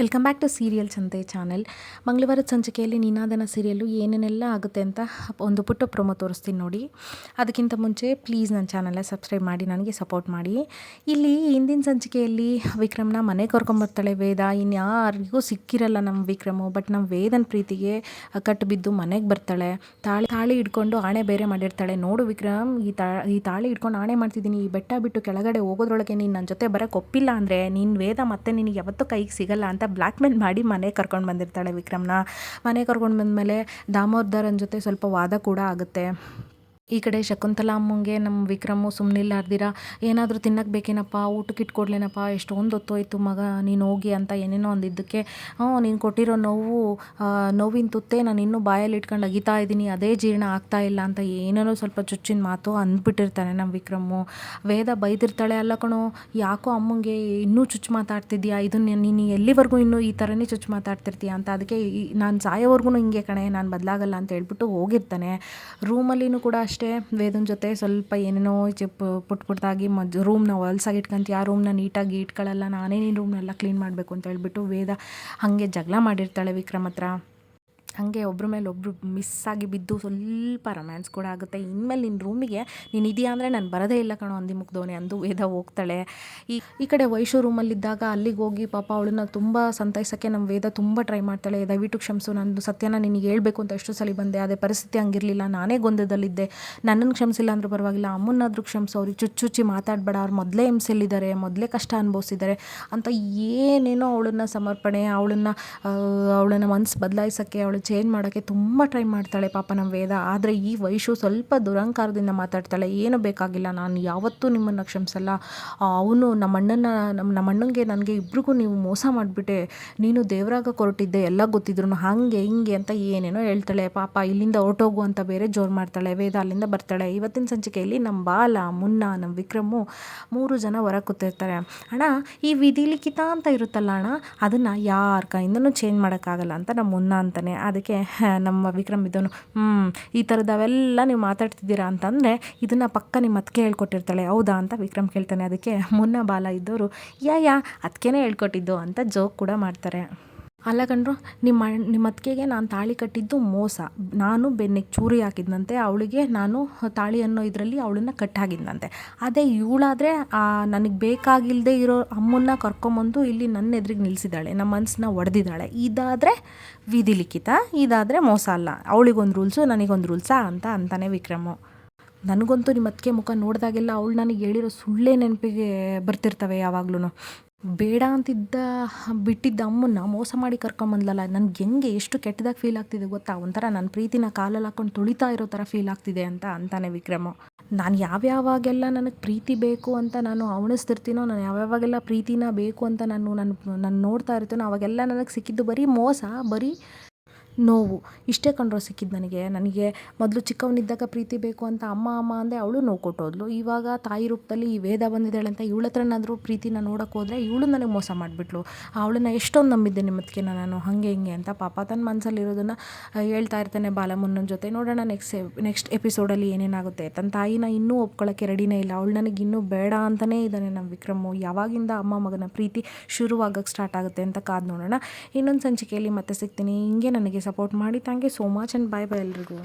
Welcome back to serial Santhe channel ಮಂಗಳವಾರದ ಸಂಚಿಕೆಯಲ್ಲಿ ನಿನಾದನ serial ಏನೇನೆಲ್ಲ ಆಗುತ್ತೆ ಅಂತ ಒಂದು ಪುಟ್ಟ ಪ್ರೊಮೋ ತೋರಿಸ್ತೀನಿ ನೋಡಿ. ಅದಕ್ಕಿಂತ ಮುಂಚೆ ಪ್ಲೀಸ್ ನನ್ನ ಚಾನಲ್ನ ಸಬ್ಸ್ಕ್ರೈಬ್ ಮಾಡಿ, ನನಗೆ ಸಪೋರ್ಟ್ ಮಾಡಿ. ಇಲ್ಲಿ ಹಿಂದಿನ ಸಂಚಿಕೆಯಲ್ಲಿ ವಿಕ್ರಮ್ನ ಮನೆ ಕರ್ಕೊಂಬರ್ತಾಳೆ ವೇದ. ಇನ್ಯಾರಿಗೂ ಸಿಕ್ಕಿರಲ್ಲ ನಮ್ಮ ವಿಕ್ರಮು ಬಟ್ ನಮ್ಮ ವೇದನ ಪ್ರೀತಿಗೆ ಕಟ್ಟು ಬಿದ್ದು ಮನೆಗೆ ಬರ್ತಾಳೆ. ತಾಳಿ ತಾಳಿ ಹಿಡ್ಕೊಂಡು ಆಣೆ ಬೇರೆ ಮಾಡಿರ್ತಾಳೆ. ನೋಡು ವಿಕ್ರಮ್, ಈ ತಾ, ಈ ತಾಳಿ ಹಿಡ್ಕೊಂಡು ಆಣೆ ಮಾಡ್ತಿದ್ದೀನಿ. ಈ ಬೆಟ್ಟ ಬಿಟ್ಟು ಕೆಳಗಡೆ ಹೋಗೋದ್ರೊಳಗೆ ನೀನು ನನ್ನ ಜೊತೆ ಬರೋಕ್ಕೆ ಒಪ್ಪಿಲ್ಲ ಅಂದರೆ ನೀನು ವೇದ ಮತ್ತೆ ನಿನಗೆ ಯಾವತ್ತೂ ಕೈಗೆ ಸಿಗಲ್ಲ ಅಂತ ಬ್ಲ್ಯಾಕ್ ಮೇಲ್ ಮಾಡಿ ಮನೆಗೆ ಕರ್ಕೊಂಡು ಬಂದಿರ್ತಾಳೆ ವಿಕ್ರಮ್ನ. ಮನೆಗೆ ಕರ್ಕೊಂಡು ಬಂದಮೇಲೆ ದಾಮೋದರನ ಜೊತೆ ಸ್ವಲ್ಪ ವಾದ ಕೂಡ ಆಗುತ್ತೆ. ಈ ಕಡೆ ಶಕುಂತಲಾ ಅಮ್ಮಂಗೆ ನಮ್ಮ ವಿಕ್ರಮು ಸುಮ್ಮನಿಲ್ಲಾರ್ದಿರ ಏನಾದರೂ ತಿನ್ನಕ್ಕೆ ಬೇಕೇನಪ್ಪ, ಊಟಕ್ಕೆ ಇಟ್ಕೊಡ್ಲೇನಪ್ಪ, ಎಷ್ಟೊಂದು ಹೊತ್ತೋಯ್ತು ಮಗ, ನೀನು ಹೋಗಿ ಅಂತ ಏನೇನೋ ಅಂದಿದ್ದಕ್ಕೆ. ಹ್ಞೂ ನೀನು ಕೊಟ್ಟಿರೋ ನೋವು ನೋವಿನ ತುತ್ತೆ ನಾನು ಇನ್ನೂ ಬಾಯಲ್ಲಿ ಇಟ್ಕೊಂಡು ಅಗಿತಾ ಇದ್ದೀನಿ, ಅದೇ ಜೀರ್ಣ ಆಗ್ತಾ ಇಲ್ಲ ಅಂತ ಏನೇನೋ ಸ್ವಲ್ಪ ಚುಚ್ಚಿನ ಮಾತು ಅಂದ್ಬಿಟ್ಟಿರ್ತಾನೆ ನಮ್ಮ ವಿಕ್ರಮು. ವೇದ ಬೈದಿರ್ತಾಳೆ ಅಲ್ಲ ಕಣೋ, ಯಾಕೋ ಅಮ್ಮಂಗೆ ಇನ್ನೂ ಚುಚ್ಚು ಮಾತಾಡ್ತಿದ್ಯಾ, ಇದನ್ನ ನೀನು ಎಲ್ಲಿವರೆಗೂ ಇನ್ನೂ ಈ ಥರನೇ ಚುಚ್ಚು ಮಾತಾಡ್ತಿರ್ತೀಯ ಅಂತ. ಅದಕ್ಕೆ ನಾನು ಸಾಯೋವರೆಗೂ ಹಿಂಗೆ ಕಣೆ, ನಾನು ಬದಲಾಗಲ್ಲ ಅಂತ ಹೇಳ್ಬಿಟ್ಟು ಹೋಗಿರ್ತಾನೆ. ರೂಮಲ್ಲಿನೂ ಕೂಡ ಅಷ್ಟೇ. ವೇದನ ಜೊತೆ ಸ್ವಲ್ಪ ಏನೇನೋ ಚಿಪ್ ಪುಟ್ ಪುಟ್ದಾಗಿ ಮಜ್ ರೂಮ್ನ ಹೊಲ್ಸಾಗಿ ಇಟ್ಕೊಂತೀಯ ರೂಮ್ನ ನೀಟಾಗಿ ಇಟ್ಕೊಳ್ಳಲ್ಲ ನಾನೇ ನೀನು ರೂಮ್ನೆಲ್ಲ ಕ್ಲೀನ್ ಮಾಡಬೇಕು ಅಂತ ಹೇಳ್ಬಿಟ್ಟು ವೇದ ಹಾಗೆ ಜಗಳ ಮಾಡಿರ್ತಾಳೆ ವಿಕ್ರಮ್ ಹತ್ರ ಹಾಗೆ ಒಬ್ರ ಮೇಲೆ ಒಬ್ಬರು ಮಿಸ್ ಆಗಿ ಬಿದ್ದು ಸ್ವಲ್ಪ ರೊಮ್ಯಾನ್ಸ್ ಕೂಡ ಆಗುತ್ತೆ. ಇನ್ಮೇಲೆ ನಿನ್ನ ರೂಮಿಗೆ ನೀನು ಇದೆಯಾ ಅಂದರೆ ನಾನು ಬರೋದೇ ಇಲ್ಲ ಕಣೋ ಅಂದಿ ಮುಗ್ದೋನೆ ಅಂದು ವೇದ ಹೋಗ್ತಾಳೆ. ಈ ಈ ಕಡೆ ವೈಶು ರೂಮಲ್ಲಿದ್ದಾಗ ಅಲ್ಲಿಗೆ ಹೋಗಿ ಪಾಪ ಅವಳನ್ನ ತುಂಬ ಸಂತೈಸೋಕ್ಕೆ ನಮ್ಮ ವೇದ ತುಂಬ ಟ್ರೈ ಮಾಡ್ತಾಳೆ. ದಯವಿಟ್ಟು ಕ್ಷಮಿಸು, ನಂದು ಸತ್ಯನ ನಿನಗೆ ಹೇಳಬೇಕು ಅಂತ ಎಷ್ಟು ಸಲ ಬಂದೆ ಅದೇ ಪರಿಸ್ಥಿತಿ ಹಂಗಿರಲಿಲ್ಲ. ನಾನೇ ಗೊಂದದಲ್ಲಿದ್ದೆ ನನ್ನನ್ನು ಕ್ಷಮಿಸಿಲ್ಲ ಅಂದ್ರೂ ಪರವಾಗಿಲ್ಲ ಅಮ್ಮನಾದರೂ ಕ್ಷಮಿಸು. ಅವ್ರಿಗೆ ಚುಚ್ಚುಚ್ಚಿ ಮಾತಾಡಬೇಡ, ಅವ್ರು ಮೊದಲೇ ಹಿಂಸೆಲ್ಲಿದ್ದಾರೆ ಮೊದಲೇ ಕಷ್ಟ ಅನುಭವಿಸಿದ್ದಾರೆ ಅಂತ ಏನೇನೋ ಅವಳನ್ನು ಸಮರ್ಪಣೆ, ಅವಳನ್ನು ಅವಳನ್ನ ಮನಸ್ಸು ಬದಲಾಯಿಸೋಕ್ಕೆ, ಅವಳು ಚೇಂಜ್ ಮಾಡೋಕ್ಕೆ ತುಂಬ ಟ್ರೈ ಮಾಡ್ತಾಳೆ ಪಾಪ ನಮ್ಮ ವೇದ. ಆದರೆ ಈ ವಯಸ್ಸು ಸ್ವಲ್ಪ ದುರಂಕಾರದಿಂದ ಮಾತಾಡ್ತಾಳೆ. ಏನು ಬೇಕಾಗಿಲ್ಲ. ನಾನು ಯಾವತ್ತೂ ನಿಮ್ಮನ್ನು ಕ್ಷಮಿಸಲ್ಲ. ಅವನು ನಮ್ಮ ಅಣ್ಣನ, ನಮ್ಮ ನಮ್ಮ ಅಣ್ಣಂಗೆ ನನಗೆ ಇಬ್ರಿಗೂ ನೀವು ಮೋಸ ಮಾಡಿಬಿಟ್ಟೆ. ನೀನು ದೇವರಾಗ ಕೊರಟಿದ್ದೆ. ಎಲ್ಲ ಗೊತ್ತಿದ್ರು ಹಾಗೆ, ಹಿಂಗೆ ಅಂತ ಏನೇನೋ ಹೇಳ್ತಾಳೆ. ಪಾಪ ಇಲ್ಲಿಂದ ಹೊರಟೋಗು ಅಂತ ಬೇರೆ ಜೋರು ಮಾಡ್ತಾಳೆ. ವೇದ ಅಲ್ಲಿಂದ ಬರ್ತಾಳೆ. ಇವತ್ತಿನ ಸಂಚಿಕೆಯಲ್ಲಿ ನಮ್ಮ ಬಾಲ, ಮುನ್ನ ನಮ್ಮ ವಿಕ್ರಮು ಮೂರು ಜನ ಹೊರ ಕೂತಿರ್ತಾರೆ. ಅಣ್ಣ, ಈ ವಿಧಿಲಿಖಿತ ಅಂತ ಇರುತ್ತಲ್ಲ ಅಣ್ಣ? ಅದನ್ನು ಯಾರ ಕೈಯಿಂದನೂ ಚೇಂಜ್ ಮಾಡೋಕ್ಕಾಗಲ್ಲ ಅಂತ ನಮ್ಮ ಮುನ್ನ ಅಂತಾನೆ. ಅದಕ್ಕೆ ನಮ್ಮ ವಿಕ್ರಮ್ ಇದ್ದವನು ಹ್ಞೂ ಈ ಥರದವೆಲ್ಲ ನೀವು ಮಾತಾಡ್ತಿದ್ದೀರಾ ಅಂತಂದರೆ, ಇದನ್ನು ಪಕ್ಕ ನಿಮ್ಮ ಅದಕ್ಕೆ ಹೇಳ್ಕೊಟ್ಟಿರ್ತಾಳೆ, ಹೌದಾ ಅಂತ ವಿಕ್ರಮ್ ಕೇಳ್ತಾನೆ. ಅದಕ್ಕೆ ಮುನ್ನ ಬಾಲ ಇದ್ದವರು, ಯಾ ಯಾ ಅದಕ್ಕೇ ಹೇಳ್ಕೊಟ್ಟಿದ್ದು ಅಂತ ಜೋಕ್ ಕೂಡ ಮಾಡ್ತಾರೆ. ಅಲ್ಲ ಕಣ್ರು ನಿಮ್ಮ ನಿಮ್ಮ ಅತ್ತಿಗೆಗೆ ನಾನು ತಾಳಿ ಕಟ್ಟಿದ್ದು ಮೋಸ. ನಾನು ಬೆನ್ನಿಗೆ ಚೂರಿ ಹಾಕಿದ್ನಂತೆ, ಅವಳಿಗೆ ನಾನು ತಾಳಿ ಅನ್ನೋ ಇದರಲ್ಲಿ ಅವಳನ್ನ ಕಟ್ಟಾಗಿದ್ನಂತೆ. ಅದೇ ಇವಳಾದರೆ ನನಗೆ ಬೇಕಾಗಿಲ್ಲದೆ ಇರೋ ಅಮ್ಮನ್ನ ಕರ್ಕೊಂಬಂದು ಇಲ್ಲಿ ನನ್ನ ಎದುರಿಗೆ ನಿಲ್ಲಿಸಿದ್ದಾಳೆ ನಮ್ಮ ಮನಸ್ಸನ್ನ ಒಡೆದಿದ್ದಾಳೆ. ಇದಾದರೆ ವಿಧಿಲಿಖಿತ ಇದಾದರೆ ಮೋಸ ಅಲ್ಲ. ಅವಳಿಗೊಂದು ರೂಲ್ಸು ನನಗೊಂದು ರೂಲ್ಸಾ ಅಂತ ಅಂತಾನೆ ವಿಕ್ರಮು. ನನಗಂತೂ ನಿಮ್ಮ ಅತ್ತಿಗೆ ಮುಖ ನೋಡಿದಾಗೆಲ್ಲ ಅವಳು ನನಗೆ ಹೇಳಿರೋ ಸುಳ್ಳೇ ನೆನಪಿಗೆ ಬರ್ತಿರ್ತವೆ ಯಾವಾಗ್ಲೂ ಬೇಡ ಅಂತಿದ್ದ, ಬಿಟ್ಟಿದ್ದ ಅಮ್ಮನ್ನ ಮೋಸ ಮಾಡಿ ಕರ್ಕೊಂಬಂದ್ಲಲ್ಲ ನನ್ಗೆ ಹೆಂಗೆ ಎಷ್ಟು ಕೆಟ್ಟದಾಗ ಫೀಲ್ ಆಗ್ತಿದೆ ಗೊತ್ತಾ? ಒಂಥರ ನನ್ನ ಪ್ರೀತಿನ ಕಾಲಲ್ಲಿ ಹಾಕೊಂಡು ತುಳಿತಾ ಇರೋ ಥರ ಫೀಲ್ ಆಗ್ತಿದೆ ಅಂತ ಅಂತಾನೆ ವಿಕ್ರಮ. ನಾನು ಯಾವ್ಯಾವಾಗೆಲ್ಲ ನನಗೆ ಪ್ರೀತಿ ಬೇಕು ಅಂತ ನಾನು ಅವಣಿಸ್ತಿರ್ತೀನೋ, ನಾನು ಯಾವ್ಯಾವಾಗೆಲ್ಲ ಪ್ರೀತಿನ ಬೇಕು ಅಂತ ನಾನು ನಾನು ನಾನು ನೋಡ್ತಾ ಇರ್ತೀನೋ, ಅವಾಗೆಲ್ಲ ನನಗೆ ಸಿಕ್ಕಿದ್ದು ಬರೀ ಮೋಸ, ಬರೀ ನೋವು. ಇಷ್ಟೇ ಕಂಡ್ರೋ ಸಿಕ್ಕಿದ್ದು ನನಗೆ. ನನಗೆ ಮೊದಲು ಚಿಕ್ಕವನಿದ್ದಾಗ ಪ್ರೀತಿ ಬೇಕು ಅಂತ ಅಮ್ಮ ಅಮ್ಮ ಅಂದೆ ಅವಳು ನೋವು ಕೊಟ್ಟೋದ್ಲು. ಇವಾಗ ತಾಯಿ ರೂಪದಲ್ಲಿ ಈ ವೇದ ಬಂದಿದ್ದಾಳೆ ಅಂತ ಇವಳ ಹತ್ರನಾದರೂ ಪ್ರೀತಿನ ನೋಡೋಕೆ ಹೋದರೆ ಇವಳು ನನಗೆ ಮೋಸ ಮಾಡಿಬಿಟ್ಲು. ಅವಳನ್ನ ಎಷ್ಟೊಂದು ನಂಬಿದ್ದೆ ನಿಮ್ಮತ್ತಿಗೆ ನಾನು, ಹಾಗೆ, ಹಿಂಗೆ ಅಂತ ಪಾಪ ತನ್ನ ಮನಸ್ಸಲ್ಲಿರೋದನ್ನು ಹೇಳ್ತಾ ಇರ್ತಾನೆ ಬಾಲಮುನ್ನನ ಜೊತೆ. ನೋಡೋಣ ನೆಕ್ಸ್ಟ್ ನೆಕ್ಸ್ಟ್ ಎಪಿಸೋಡಲ್ಲಿ ಏನೇನಾಗುತ್ತೆ. ತನ್ನ ತಾಯಿನ ಇನ್ನೂ ಒಪ್ಕೊಳ್ಳೋಕ್ಕೆ ರೆಡಿನೇ ಇಲ್ಲ. ಅವಳು ನನಗೆ ಇನ್ನೂ ಬೇಡ ಅಂತಲೇ ಇದ್ದಾನೆ ನಮ್ಮ ವಿಕ್ರಮು. ಯಾವಾಗಿಂದ ಅಮ್ಮ ಮಗನ ಪ್ರೀತಿ ಶುರುವಾಗಕ್ಕೆ ಸ್ಟಾರ್ಟ್ ಆಗುತ್ತೆ ಅಂತ ಕಾದು ನೋಡೋಣ. ಇನ್ನೊಂದು ಸಂಚಿಕೆಯಲ್ಲಿ ಮತ್ತೆ ಸಿಗ್ತೀನಿ. ಹಿಂಗೆ ನನಗೆ ಸಪೋರ್ಟ್ ಮಾಡಿ. Thank you so much and bye bye ಎಲ್ರಿಗೂ.